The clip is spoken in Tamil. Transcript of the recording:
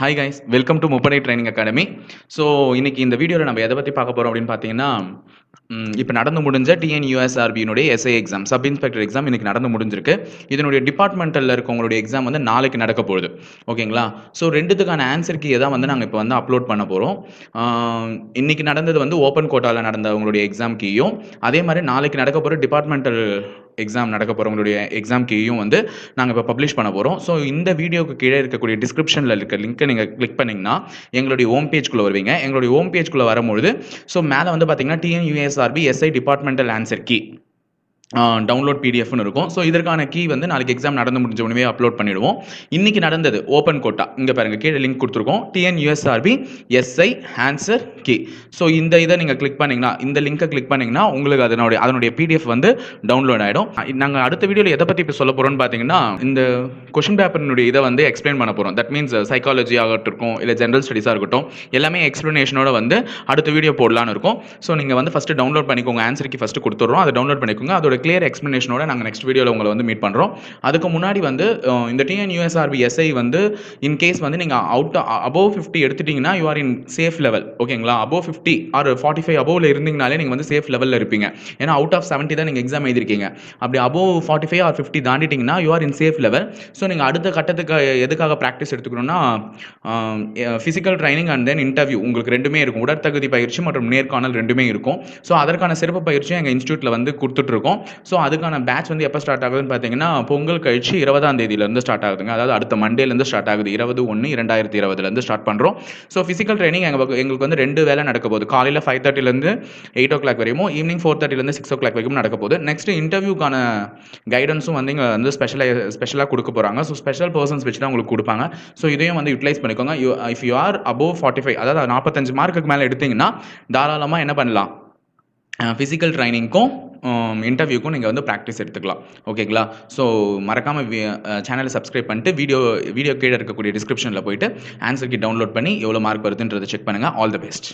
ஹாய் கைஸ் வெல்கம் டு முப்படை ட்ரைனிங் அகாடமி ஸோ இன்னைக்கு இந்த வீடியோவில் நம்ம எதை பற்றி பார்க்க போகிறோம் அப்படின்னு பார்த்தீங்கன்னா இப்போ நடந்து முடிஞ்ச டிஎன்யூஎஸ்ஆர்பியினுடைய SI exam sub inspector exam இன்னைக்கு நடந்து முடிஞ்சிருக்கு. இதனுடைய டிபார்ட்மெண்டலில் இருக்கவங்களுடைய எக்ஸாம் வந்து நாளைக்கு நடக்க போகுது. ஓகேங்களா? ஸோ ரெண்டுத்துக்கான ஆன்சர் கீயை தான் வந்து நாங்கள் இப்போ வந்து அப்லோட் பண்ண போகிறோம் இன்றைக்கி நடந்தது வந்து ஓப்பன் கோட்டாவில் நடந்தவங்களுடைய எக்ஸாம் கீயும் அதே மாதிரி நாளைக்கு நடக்க போகிற டிபார்ட்மெண்டல் எக்ஸாம் நடக்க போகிறவங்களுடைய எக்ஸாம் கீயும் வந்து நாங்கள் இப்போ பப்ளிஷ் பண்ண போகிறோம் ஸோ இந்த வீடியோக்கு கீழே இருக்கக்கூடிய டிஸ்கிரிப்ஷனில் இருக்க லிங்க்கை நீங்கள் கிளிக் பண்ணிங்கன்னா எங்களுடைய ஹோம் பேஜ்குள்ளே வருவீங்க. எங்களுடைய ஹோம் பேஜ்குள்ளே வரும்பொழுது ஸோ மேலே வந்து பார்த்தீங்கன்னா TNUSRB SI departmental answer key download பிடிஎஃப்னு இருக்கும். ஸோ இதற்கான கீ வந்து நாளைக்கு எக்ஸாம் நடந்து முடிஞ்ச உடனே அப்லோட் பண்ணிடுவோம். இன்றைக்கி நடந்தது ஓப்பன் கோட்டா இங்கே பாருங்க கீழே லிங்க் கொடுத்துருக்கோம். TNUSRB SI answer key so இந்த இதை நீங்கள் கிளிக் பண்ணிங்கன்னா இந்த லிங்கை கிளிக் பண்ணிங்கன்னா உங்களுக்கு அதனுடைய அதனுடைய பிடிஎஃப் வந்து டவுன்லோட் ஆகிடும் நாங்கள் அடுத்த வீடியோவில் எதை பற்றி இப்போ சொல்ல போகிறோம்னு பார்த்தீங்கன்னா இந்த கொஷின் பேப்பரினுடைய இதை வந்து எக்ஸ்பிளைன் பண்ண போகிறோம் தட் மீன்ஸ் சைக்காலஜி ஆகட்டும் இல்லை ஜென்ரல் ஸ்டடீஸாக இருக்கட்டும் எல்லாமே எக்ஸ்ப்ளனேஷனோட வந்து அடுத்த வீடியோ போடலான்னு இருக்கும். ஸோ நீங்கள் வந்து ஃபஸ்ட்டு டவுன்லோட் பண்ணிக்கோங்க. ஆன்சருக்கு ஃபஸ்ட்டு கொடுத்துட்றோம். அதை டவுன்லோட் பண்ணிக்கோங்க. அதோட கிளியர் எக்ஸ்ப்ளனேஷனோட நாங்கள் நெக்ஸ்ட் வீடியோவில் உங்களை வந்து மீட் பண்ணுறோம் அதுக்கு முன்னாடி வந்து இந்த டிஎன்யூஎஸ்ஆர்பி எஸ்ஐ வந்து இன் கேஸ் வந்து நீங்கள் அவுட் அபோவ் ஃபிஃப்டி எடுத்துட்டிங்கன்னா you are in safe level ஓகேங்களா above fifty or forty five அபோவில் இருந்தீங்கனாலே நீங்கள் வந்து சேஃப் லெவலில் இருப்பீங்க. ஏன்னா அவுட் ஆஃப் செவன்ட்டி தான் நீங்கள் எக்ஸாம் எழுதிருக்கீங்க. அப்படி above forty five or fifty தாண்டிட்டீங்கன்னா you are in safe level so நீங்கள் அடுத்த கட்டத்துக்கு எதுக்காக practice எடுத்துக்கணும்னா physical training and then interview உங்களுக்கு ரெண்டுமே இருக்கும். உடற்தகுதி பயிற்சி மற்றும் நேர்காணல் ரெண்டுமே இருக்கும். ஸோ அதற்கான சிறப்பு பயிற்சியும் எங்கள் இன்ஸ்டியூட்டில் வந்து கொடுத்துட்ருக்கோம் ஸோ அதுக்கான பேட்ச் வந்து எப்போ ஸ்டார்ட் ஆகுதுன்னு பார்த்தீங்கன்னா பொங்கல் கழிச்சு இருபதாம் தேதியிலேருந்து ஸ்டார்ட் ஆகுதுங்க. அதாவது அடுத்த மண்டேலேருந்து ஸ்டார்ட் ஆகுது. இருபது ஒன்று இரண்டாயிரத்தி இருபதுலேருந்து ஸ்டார்ட் பண்ணுறோம் ஸோ ஃபிசிக்கல் ட்ரைனிங் எங்கள் எங்களுக்கு வந்து ரெண்டு வேலை நடக்க போகுது. காலையில் ஃபைவ் தேர்ட்டிலேருந்து எயிட் ஓ கிளாக் வரையும் ஈவினிங் ஃபோர் தேர்ட்டிலேருந்து சிக்ஸ் ஓ கிளாக் வரைக்கும் நடக்க போகுது. நெக்ஸ்ட் இன்டர்வியூக்கான கைடன்ஸும் வந்து இங்கே வந்து ஸ்பெஷலாக ஸ்பெஷலாக கொடுக்க போகிறாங்க ஸோ ஸ்பெஷல் பர்சன்ஸ் வச்சு தான் உங்களுக்கு கொடுப்பாங்க. ஸோ இதையும் வந்து யூட்டிலைஸ் பண்ணிக்கோங்க. If you are above forty five அதாவது நாற்பத்தஞ்சு மார்க்குக்கு மேலே எடுத்தீங்கன்னா தாராளமாக என்ன பண்ணலாம்? ஃபிசிக்கல் ட்ரைனிங்க்கும் Um, இன்டர்வியூக்கும் நீங்கள் வந்து ப்ராக்டிஸ் எடுத்துக்கலாம். ஓகேங்களா ஸோ மறக்காமல் சேனலை சப்ஸ்கிரைப் பண்ணிட்டு வீடியோ வீடியோ கீழே இருக்கக்கூடிய டிஸ்கிரிப்ஷனில் போயிட்டு ஆன்சர் கி டவுன்லோட் பண்ணி எவ்வளோ மார்க் வருதுன்றதை செக் பண்ணுங்கள் ஆல் த பெஸ்ட்